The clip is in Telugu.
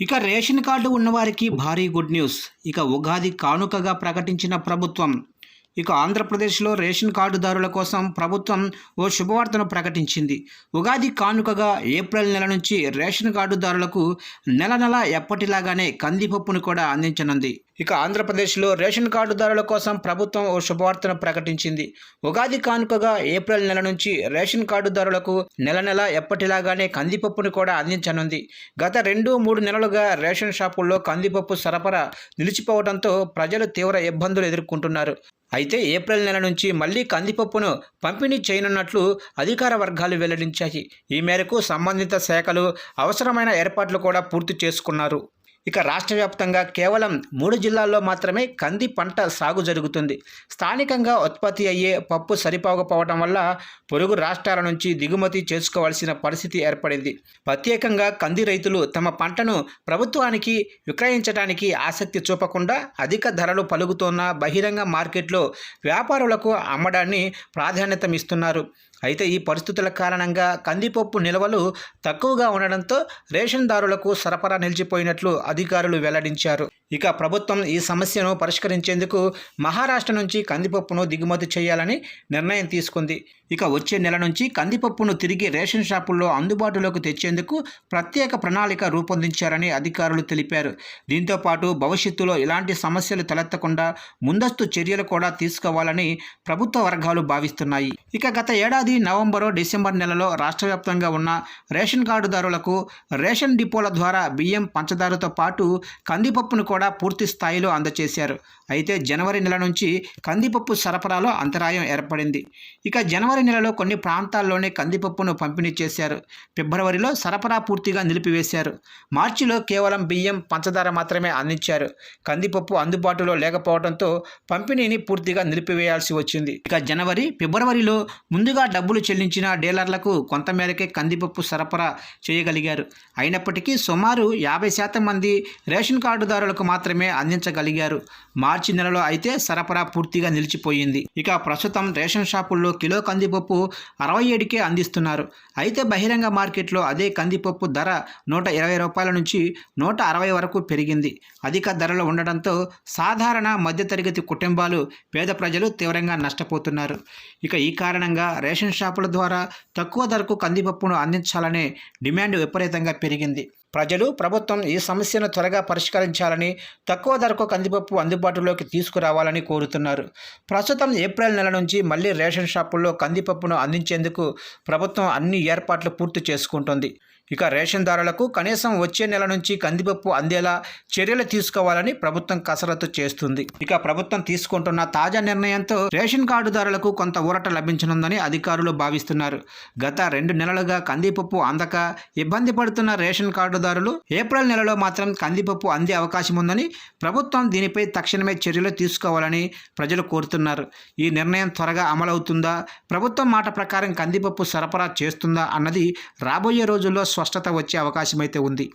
ఇక రేషన్ కార్డు ఉన్నవారికి భారీ గుడ్ న్యూస్. ఇక ఉగాది కానుకగా ప్రకటించిన ప్రభుత్వం. ఇక ఆంధ్రప్రదేశ్లో రేషన్ కార్డుదారుల కోసం ప్రభుత్వం ఓ శుభవార్తను ప్రకటించింది. ఉగాది కానుకగా ఏప్రిల్ నెల నుంచి రేషన్ కార్డుదారులకు నెల నెల ఎప్పటిలాగానే కందిపప్పును కూడా అందించనుంది. ఇక ఆంధ్రప్రదేశ్లో రేషన్ కార్డుదారుల కోసం ప్రభుత్వం ఓ శుభవార్తను ప్రకటించింది. ఉగాది కానుకగా ఏప్రిల్ నెల నుంచి రేషన్ కార్డుదారులకు నెల నెల ఎప్పటిలాగానే కందిపప్పును కూడా అందించనుంది. గత రెండు మూడు నెలలుగా రేషన్ షాపుల్లో కందిపప్పు సరఫరా నిలిచిపోవడంతో ప్రజలు తీవ్ర ఇబ్బందులు ఎదుర్కొంటున్నారు. అయితే ఏప్రిల్ నెల నుంచి మళ్ళీ కందిపప్పును పంపిణీ చేయనున్నట్లు అధికార వర్గాలు వెల్లడించాయి. ఈ మేరకు సంబంధిత శాఖలు అవసరమైన ఏర్పాట్లు కూడా పూర్తి చేసుకున్నారు. ఇక రాష్ట్ర వ్యాప్తంగా కేవలం మూడు జిల్లాల్లో మాత్రమే కంది పంట సాగు జరుగుతుంది. స్థానికంగా ఉత్పత్తి అయ్యే పప్పు సరిపోకపోవడం వల్ల పొరుగు రాష్ట్రాల నుంచి దిగుమతి చేసుకోవాల్సిన పరిస్థితి ఏర్పడింది. ప్రత్యేకంగా కంది రైతులు తమ పంటను ప్రభుత్వానికి విక్రయించడానికి ఆసక్తి చూపకుండా అధిక ధరలు పలుకుతున్న బహిరంగ మార్కెట్లో వ్యాపారులకు అమ్మడాన్ని ప్రాధాన్యతమిస్తున్నారు అయితే ఈ పరిస్థితుల కారణంగా కందిపప్పు నిల్వలు తక్కువగా ఉండడంతో రేషన్దారులకు సరఫరా నిలిచిపోయినట్లు అధికారులు వెల్లడించారు. ఇక ప్రభుత్వం ఈ సమస్యను పరిష్కరించేందుకు మహారాష్ట్ర నుంచి కందిపప్పును దిగుమతి చేయాలని నిర్ణయం తీసుకుంది. ఇక వచ్చే నెల నుంచి కందిపప్పును తిరిగి రేషన్ షాపుల్లో అందుబాటులోకి తెచ్చేందుకు ప్రత్యేక ప్రణాళిక రూపొందించారని అధికారులు తెలిపారు. దీంతో పాటు భవిష్యత్తులో ఇలాంటి సమస్యలు తలెత్తకుండా ముందస్తు చర్యలు కూడా తీసుకోవాలని ప్రభుత్వ వర్గాలు భావిస్తున్నాయి. ఇక గత ఏడాది నవంబరు డిసెంబర్ నెలలో రాష్ట్ర వ్యాప్తంగా ఉన్న రేషన్ కార్డుదారులకు రేషన్ డిపోల ద్వారా బియ్యం పంచదారతో పాటు కందిపప్పును కూడా పూర్తి స్థాయిలో అందజేశారు అయితే జనవరి నెల నుంచి కందిపప్పు సరఫరాలో అంతరాయం ఏర్పడింది. ఇక జనవరి నెలలో కొన్ని ప్రాంతాల్లోనే కందిపప్పును పంపిణీ చేశారు. ఫిబ్రవరిలో సరఫరా పూర్తిగా నిలిపివేశారు. మార్చిలో కేవలం బియ్యం పంచదార మాత్రమే అందించారు. కందిపప్పు అందుబాటులో లేకపోవడంతో పంపిణీని పూర్తిగా నిలిపివేయాల్సి వచ్చింది. ఇక జనవరి ఫిబ్రవరిలో ముందుగా డబ్బులు చెల్లించిన డీలర్లకు కొంతమేరకే కందిపప్పు సరఫరా చేయగలిగారు. అయినప్పటికీ సుమారు యాభై శాతం మంది రేషన్ కార్డుదారులకు మాత్రమే అందించగలిగారు. మార్చి నెలలో అయితే సరఫరా పూర్తిగా నిలిచిపోయింది. ఇక ప్రస్తుతం రేషన్ షాపుల్లో కిలో కంది కందిపప్పు అరవై ఏడుకే అందిస్తున్నారు. అయితే బహిరంగ మార్కెట్లో అదే కందిపప్పు ధర నూట ఇరవై రూపాయల నుంచి నూట అరవై వరకు పెరిగింది. అధిక ధరలు ఉండడంతో సాధారణ మధ్యతరగతి కుటుంబాలు పేద ప్రజలు తీవ్రంగా నష్టపోతున్నారు. ఇక ఈ కారణంగా రేషన్ షాపుల ద్వారా తక్కువ ధరకు కందిపప్పును అందించాలనే డిమాండ్ విపరీతంగా పెరిగింది. ప్రజలు ప్రభుత్వం ఈ సమస్యను త్వరగా పరిష్కరించాలని తక్కువ ధరకు కందిపప్పు అందుబాటులోకి తీసుకురావాలని కోరుతున్నారు. ప్రస్తుతం ఏప్రిల్ నెల నుంచి మళ్ళీ రేషన్ షాపుల్లో కందిపప్పును అందించేందుకు ప్రభుత్వం అన్ని ఏర్పాట్లు పూర్తి చేసుకుంటుంది. ఇక రేషన్దారులకు కనీసం వచ్చే నెల నుంచి కందిపప్పు అందేలా చర్యలు తీసుకోవాలని ప్రభుత్వం కసరత్తు చేస్తుంది. ఇక ప్రభుత్వం తీసుకుంటున్న తాజా నిర్ణయంతో రేషన్ కార్డుదారులకు కొంత ఊరట లభించనుందని అధికారులు భావిస్తున్నారు. గత రెండు నెలలుగా కందిపప్పు అందక ఇబ్బంది పడుతున్న రేషన్ కార్డుదారులు ఏప్రిల్ నెలలో మాత్రం కందిపప్పు అందే అవకాశం ఉందని ప్రభుత్వం దీనిపై తక్షణమే చర్యలు తీసుకోవాలని ప్రజలు కోరుతున్నారు. ఈ నిర్ణయం త్వరగా అమలవుతుందా? ప్రభుత్వం మాట ప్రకారం కందిపప్పు సరఫరా చేస్తుందా? అన్నది రాబోయే రోజుల్లో స్పష్టత వచ్చే అవకాశం అయితే ఉంది.